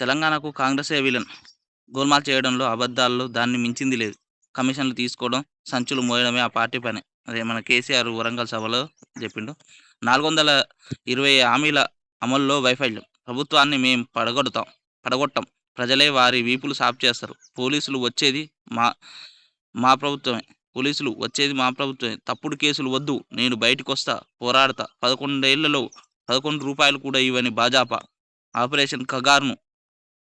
తెలంగాణకు కాంగ్రెసే విలన్. గోల్మాల్ చేయడంలో అబద్ధాల్లో దాన్ని మించింది లేదు. కమిషన్లు తీసుకోవడం సంచులు మోయడమే ఆ పార్టీ పని. అదే మన కేసీఆర్ వరంగల్ సభలో చెప్పిండు. నాలుగు వందల ఇరవై హామీల అమల్లో వైఫల్యం. ప్రభుత్వాన్ని మేము పడగొడతాం పడగొట్టం. ప్రజలే వారి వీపులు సాఫ్ చేస్తారు. పోలీసులు వచ్చేది మా మా ప్రభుత్వమే. పోలీసులు వచ్చేది మా ప్రభుత్వమే. తప్పుడు కేసులు వద్దు నేను బయటకు వస్తా పోరాడతా. పదకొండేళ్ళలో పదకొండు రూపాయలు కూడా ఇవ్వని భాజపా. ఆపరేషన్ కగార్ను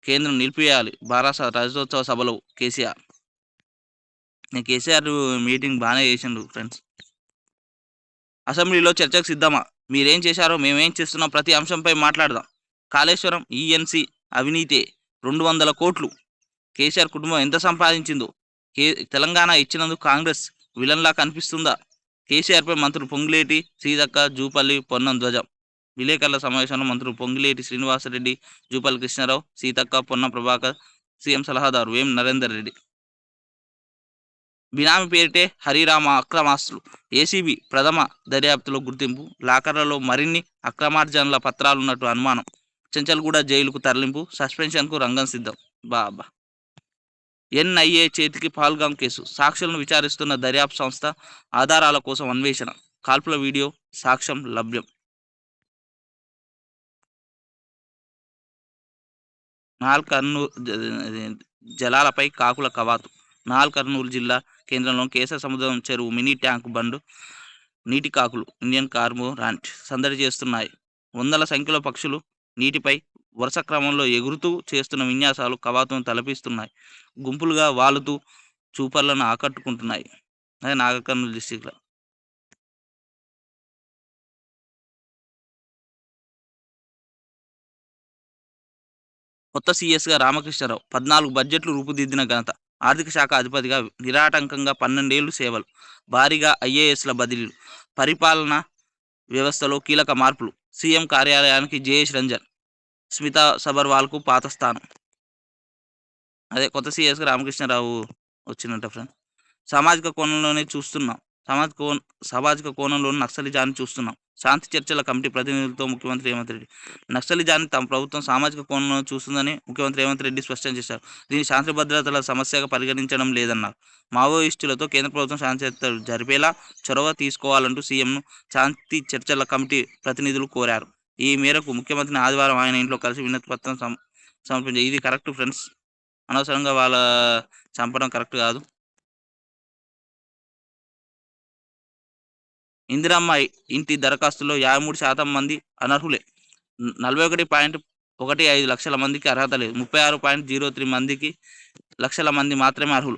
కేంద్రం నిలిపివేయాలి. బారాస రజతోత్సవ సభలో కేసీఆర్. నేను కేసీఆర్ మీటింగ్ బాగానే చేసిండు ఫ్రెండ్స్. అసెంబ్లీలో చర్చకు సిద్ధమా? మీరేం చేశారో మేమేం చేస్తున్నాం ప్రతి అంశంపై మాట్లాడదాం. కాళేశ్వరం ఈఎన్సి అవినీతి రెండు వందల కోట్లు. కేసీఆర్ కుటుంబం ఎంత సంపాదించిందో? కే తెలంగాణ ఇచ్చినందుకు కాంగ్రెస్ విలన్లా కనిపిస్తుందా? కేసీఆర్పై మంత్రులు పొంగులేటి సీతక్క జూపల్లి పొన్నం ధ్వజం. విలేకరుల సమావేశంలో మంత్రులు పొంగిలేటి శ్రీనివాసరెడ్డి జూపాల్ కృష్ణారావు సీతక్క పొన్న ప్రభాకర్ సీఎం సలహాదారు వేం నరేందర్ రెడ్డి. బినామీ పేరిటే హరిరామ అక్రమాస్తులు. ఏసీబీ ప్రథమ దర్యాప్తులో గుర్తింపు లాకర్లలో మరిన్ని అక్రమార్జనల పత్రాలున్నట్టు అనుమానం. చెంచల్గూడ జైలుకు తరలింపు సస్పెన్షన్కు రంగం సిద్ధం. బాబా. ఎన్ఐఏ చేతికి పాల్గాం కేసు. సాక్షులను విచారిస్తున్న దర్యాప్తు సంస్థ ఆధారాల కోసం అన్వేషణ. కాల్పుల వీడియో సాక్ష్యం లభ్యం. నాల్ కర్నూలు జలాలపై కాకుల కవాతు. నాల్ కర్నూలు జిల్లా కేంద్రంలో కేసర సముద్రం చెరువు మినీ ట్యాంక్ బండు నీటి కాకులు ఇండియన్ కార్మో రాంట్ సందడి చేస్తున్నాయి. వందల సంఖ్యలో పక్షులు నీటిపై వరుస క్రమంలో ఎగురుతూ చేస్తున్న విన్యాసాలు కవాతును తలపిస్తున్నాయి. గుంపులుగా వాలుతూ చూపర్లను ఆకట్టుకుంటున్నాయి. అదే నాగర్ కర్నూలు డిస్టిక్లో. కొత్త సీఎస్గా రామకృష్ణరావు పద్నాలుగు బడ్జెట్లు రూపుదిద్దిన ఘనత. ఆర్థిక శాఖ అధిపతిగా నిరాటంకంగా పన్నెండేళ్ళు సేవలు. భారీగా ఐఏఎస్ల బదిలీలు. పరిపాలన వ్యవస్థలో కీలక మార్పులు. సీఎం కార్యాలయానికి జేఎస్ రంజన్ స్మితా సబర్వాల్కు పాత స్థానం. అదే కొత్త సీఎస్గా రామకృష్ణరావు వచ్చినట్ట ఫ్రెండ్. సామాజిక కోణంలోనే చూస్తున్నాం. సామాజిక కోణ సామాజిక కోణంలోని నక్సలిజాన్ని చూస్తున్నాం. శాంతి చర్చల కమిటీ ప్రతినిధులతో ముఖ్యమంత్రి రేవంత్ రెడ్డి. నక్సలిజాన్ని తమ ప్రభుత్వం సామాజిక కోణంలో చూస్తుందని ముఖ్యమంత్రి రేవంత్ రెడ్డి స్పష్టం చేశారు. దీన్ని శాంతి భద్రతల సమస్యగా పరిగణించడం లేదన్నారు. మావోయిస్టులతో కేంద్ర ప్రభుత్వం శాంతి చర్చలు జరిపేలా చొరవ తీసుకోవాలంటూ సీఎంను శాంతి చర్చల కమిటీ ప్రతినిధులు కోరారు. ఈ మేరకు ముఖ్యమంత్రిని ఆదివారం ఆయన ఇంట్లో కలిసి వినతి పత్రం సమర్పించారు. ఇది కరెక్ట్ ఫ్రెండ్స్. అనవసరంగా వాళ్ళ చంపడం కరెక్ట్ కాదు. ఇందిరమ్మ ఇంటి దరఖాస్తులో యాభై మూడు శాతం మంది అనర్హులే. నలభై ఒకటి పాయింట్ ఒకటి ఐదు లక్షల మందికి అర్హత లేదు. ముప్పై ఆరు పాయింట్ జీరో త్రీ మందికి లక్షల మంది మాత్రమే అర్హులు.